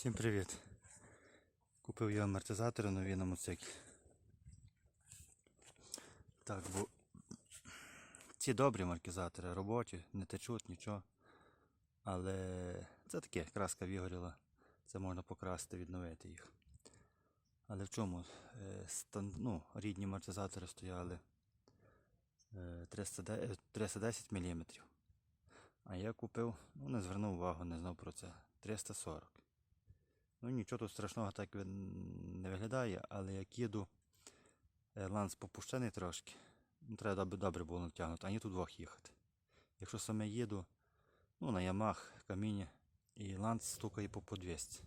Всім привіт! Купив я амортизатори нові на мотоциклі. Так, бо ці добрі амортизатори, робочі, не течуть нічого. Але це таке, краска вигоріла. Це можна покрасити, відновити їх. Але в чому? Е, стан- ну, рідні амортизатори стояли е, 310 310 мм. А я купив, ну не звернув увагу, не знав про це. 340. Ну нічого тут страшного так не виглядає, але як їду, е, ланц попущений трошки. Ну, треба добре, було натягнути, а ні тут двох їхати. Якщо саме їду, ну на ямах, каміні, і ланц стукає по по 200.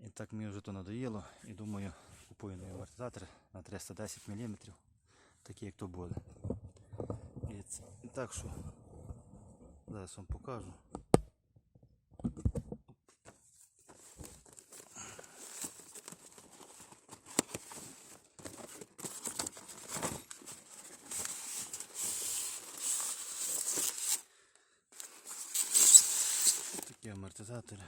І так мені вже то надоїло. І думаю, купую новий амортизатор на 310 мм, такий як то буде. І, це, так що зараз вам покажу. Такі амортизатори.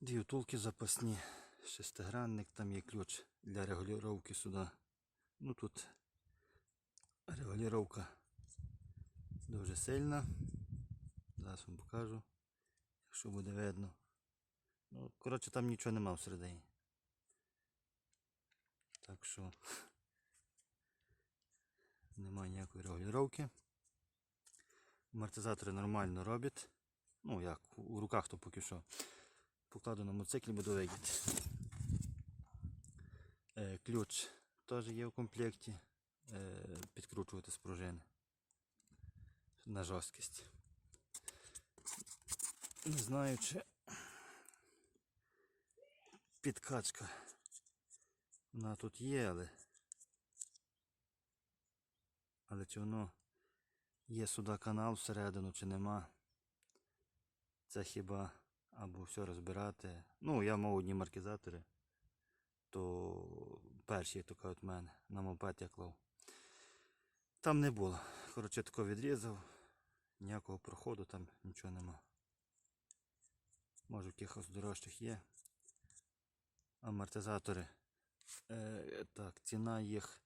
Дві втулки запасні, шестигранник, там є ключ для регулювання сюди. Ну тут регулювання дуже сильна. Зараз вам покажу, якщо буде видно. Ну, коротше, там нічого нема всередині. Так що немає ніякої регулювання. Амортизатори нормально роблять. Ну як, у руках то поки що. Покладу на мотоциклі, буду вигідати. Е, ключ теж є в комплекті. Е, підкручувати з пружини на жорсткість. Не знаю, чи підкачка вона тут є, але. Але чи воно є сюди канал всередину, чи нема. Це хіба або все розбирати. Ну, я мав одні маркізатори, то перші, як то кажуть, мене на мопед я клав. Там не було. Коротше, тако відрізав, ніякого проходу там нічого нема. Може в якихось дорожчих є. Амортизатори. Е, так, ціна їх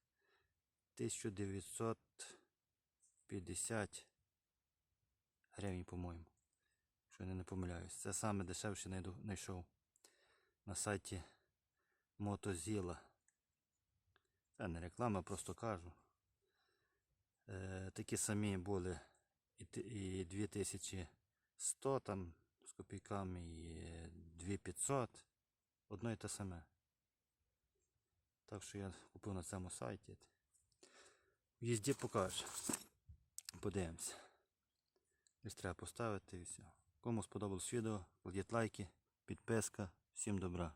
1950 гривень, по-моєму. Якщо я не помиляюсь. Це саме дешевше знайшов на сайті Мотозіла. Це не реклама, просто кажу. Е, такі самі були і, і 2100 там з копійками, і 2500. Одно і те саме. Так що я купив на цьому сайті. В їзді покаже. Подивимося. Десь треба поставити і все. Кому сподобалось відео, кладіть лайки, підписка. Всім добра.